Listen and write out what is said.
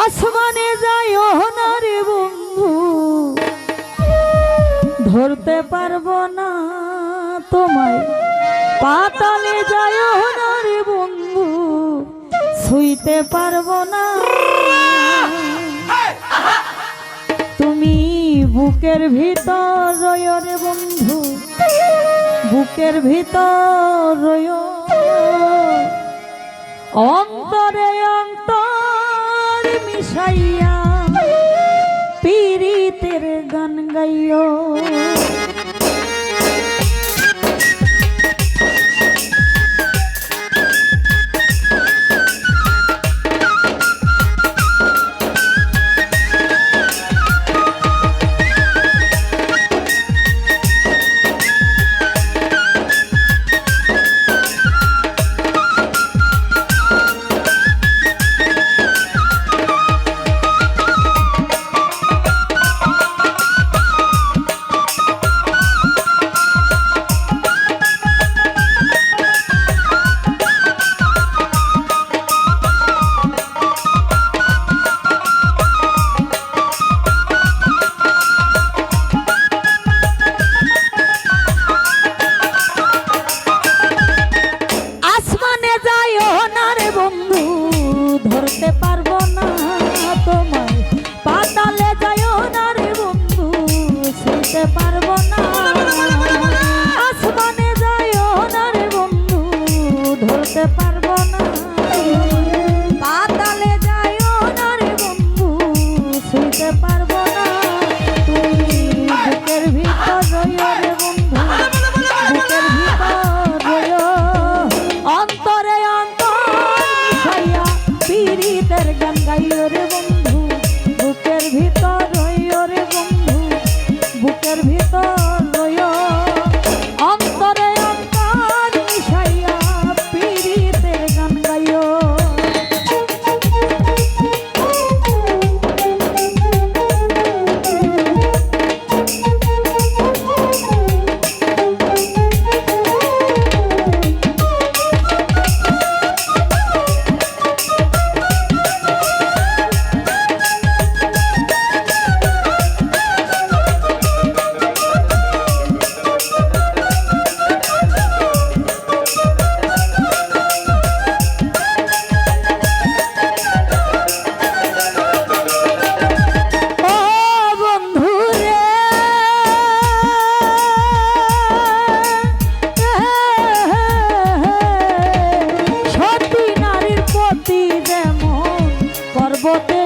আসমানে যায় হনারে বন্ধু। ধরতে পারব না তোমায়। পাতালে যায় হনারে রে বন্ধু। ছুইতে পারব না। তুমি বুকের ভিতর রয় রে বন্ধু। বুকের ভিতর রয় অন্তরে সাইয়া পীড়িতের গান গাইয়া বলতে পারব না। vou.